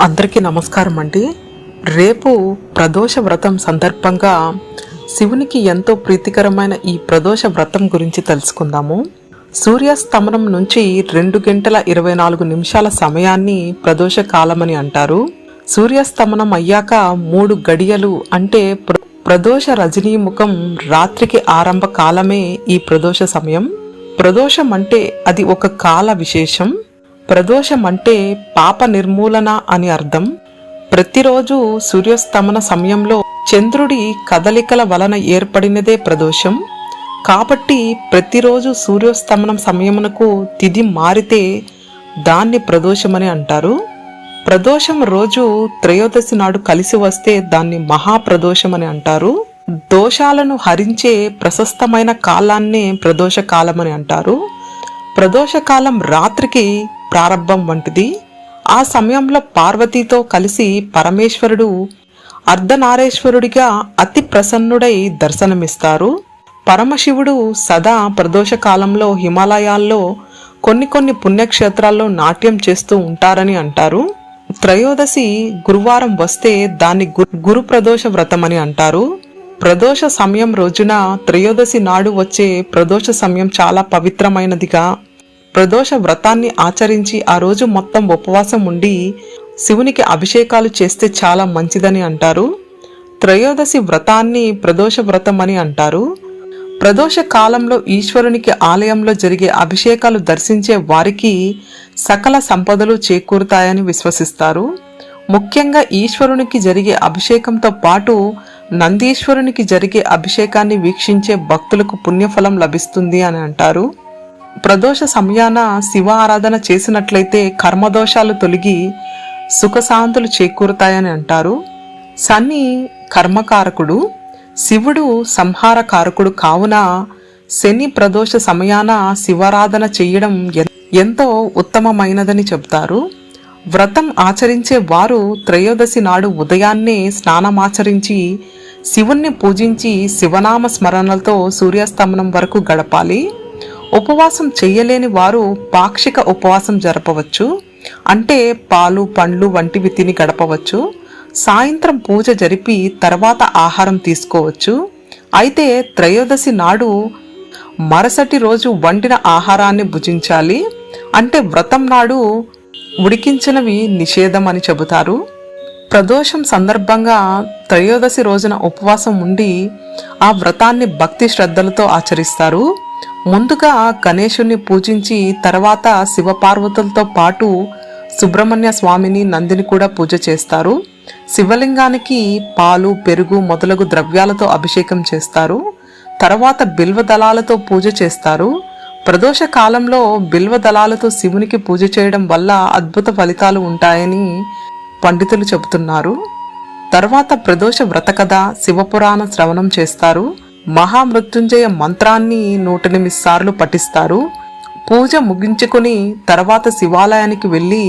అందరికీ నమస్కారం అండి. రేపు ప్రదోష వ్రతం సందర్భంగా శివునికి ఎంతో ప్రీతికరమైన ఈ ప్రదోష వ్రతం గురించి తెలుసుకుందాము. సూర్యాస్తమనం నుంచి రెండు గంటల ఇరవై నాలుగు నిమిషాల సమయాన్ని ప్రదోష కాలమని అంటారు. సూర్యాస్తమనం అయ్యాక మూడు గడియలు అంటే ప్రదోష రజనీముఖం రాత్రికి ఆరంభ కాలమే ఈ ప్రదోష సమయం. ప్రదోషం అంటే అది ఒక కాల విశేషం. ప్రదోషం అంటే పాప నిర్మూలన అని అర్థం. ప్రతిరోజు సూర్యోస్తమన సమయంలో చంద్రుడి కదలికల వలన ఏర్పడినదే ప్రదోషం. కాబట్టి ప్రతిరోజు సూర్యోస్తమనం సమయమునకు తిది మారితే దాన్ని ప్రదోషమని అంటారు. ప్రదోషం రోజు త్రయోదశి నాడు కలిసి వస్తే దాన్ని మహాప్రదోషం అని అంటారు. దోషాలను హరించే ప్రశస్తమైన కాలాన్నే ప్రదోష కాలం అని అంటారు. ప్రదోషకాలం రాత్రికి ప్రారంభం వంటిది. ఆ సమయంలో పార్వతీతో కలిసి పరమేశ్వరుడు అర్ధనారేశ్వరుడిగా అతి ప్రసన్నుడై దర్శనమిస్తారు. పరమశివుడు సదా ప్రదోషకాలంలో హిమాలయాల్లో కొన్ని కొన్ని పుణ్యక్షేత్రాల్లో నాట్యం చేస్తూ ఉంటారని అంటారు. త్రయోదశి గురువారం వస్తే దాన్ని గురు ప్రదోష వ్రతం అని అంటారు. ప్రదోష సమయం రోజున త్రయోదశి నాడు వచ్చే ప్రదోష సమయం చాలా పవిత్రమైనదిగా ప్రదోష వ్రతాన్ని ఆచరించి ఆ రోజు మొత్తం ఉపవాసం ఉండి శివునికి అభిషేకాలు చేస్తే చాలా మంచిదని అంటారు. త్రయోదశి వ్రతాన్ని ప్రదోష వ్రతం అని అంటారు. ప్రదోష కాలంలో ఈశ్వరునికి ఆలయంలో జరిగే అభిషేకాలు దర్శించే వారికి సకల సంపదలు చేకూరుతాయని విశ్వసిస్తారు. ముఖ్యంగా ఈశ్వరునికి జరిగే అభిషేకంతో పాటు నందీశ్వరునికి జరిగే అభిషేకాన్ని వీక్షించే భక్తులకు పుణ్యఫలం లభిస్తుంది అని అంటారు. ప్రదోష సమయాన శివ ఆరాధన చేసినట్లయితే కర్మదోషాలు తొలగి సుఖశాంతులు చేకూరుతాయని అంటారు. శని కర్మకారకుడు శివుడు సంహారకారకుడు కావున శని ప్రదోష సమయాన శివారాధన చేయడం ఎన్- ఎంతో ఉత్తమమైనదని చెబుతారు. వ్రతం ఆచరించే వారు త్రయోదశి నాడు ఉదయాన్నే స్నానమాచరించి శివుణ్ణి పూజించి శివనామ స్మరణలతో సూర్యాస్తమనం వరకు గడపాలి. ఉపవాసం చేయలేని వారు పాక్షిక ఉపవాసం జరపవచ్చు. అంటే పాలు పండ్లు వంటివి తిని గడపవచ్చు. సాయంత్రం పూజ జరిపి తర్వాత ఆహారం తీసుకోవచ్చు. అయితే త్రయోదశి నాడు మరుసటి రోజు వండిన ఆహారాన్ని భుజించాలి. అంటే వ్రతం నాడు ఉడికించినవి నిషేధం అని చెబుతారు. ప్రదోషం సందర్భంగా త్రయోదశి రోజున ఉపవాసం ఉండి ఆ వ్రతాన్ని భక్తి శ్రద్ధలతో ఆచరిస్తారు. ముందుగా గణేశుణ్ణి పూజించి తర్వాత శివపార్వతులతో పాటు సుబ్రహ్మణ్య స్వామిని నందిని కూడా పూజ చేస్తారు. శివలింగానికి పాలు పెరుగు మొదలగు ద్రవ్యాలతో అభిషేకం చేస్తారు. తర్వాత బిల్వ దళాలతో పూజ చేస్తారు. ప్రదోష కాలంలో బిల్వ దళాలతో శివునికి పూజ చేయడం వల్ల అద్భుత ఫలితాలు ఉంటాయని పండితులు చెబుతున్నారు. తర్వాత ప్రదోష వ్రత కథ శివపురాణ శ్రవణం చేస్తారు. మహామృత్యుంజయ మంత్రాన్ని నూట ఎనిమిది సార్లు పఠిస్తారు. పూజ ముగించుకొని తర్వాత శివాలయానికి వెళ్ళి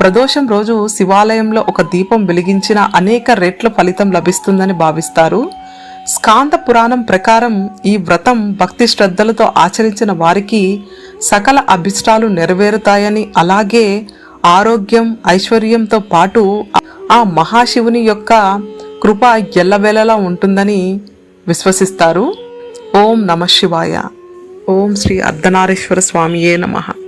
ప్రదోషం రోజు శివాలయంలో ఒక దీపం వెలిగించిన అనేక రెట్ల ఫలితం లభిస్తుందని భావిస్తారు. స్కాంద పురాణం ప్రకారం ఈ వ్రతం భక్తి శ్రద్ధలతో ఆచరించిన వారికి సకల అభిష్టాలు నెరవేరుతాయని అలాగే ఆరోగ్యం ఐశ్వర్యంతో పాటు ఆ మహాశివుని యొక్క కృప ఎల్లవేళలా ఉంటుందని విశ్వసిస్తారు. ఓం నమ శివాయ. ఓం శ్రీ అర్ధనారీశ్వర స్వామియే నమః.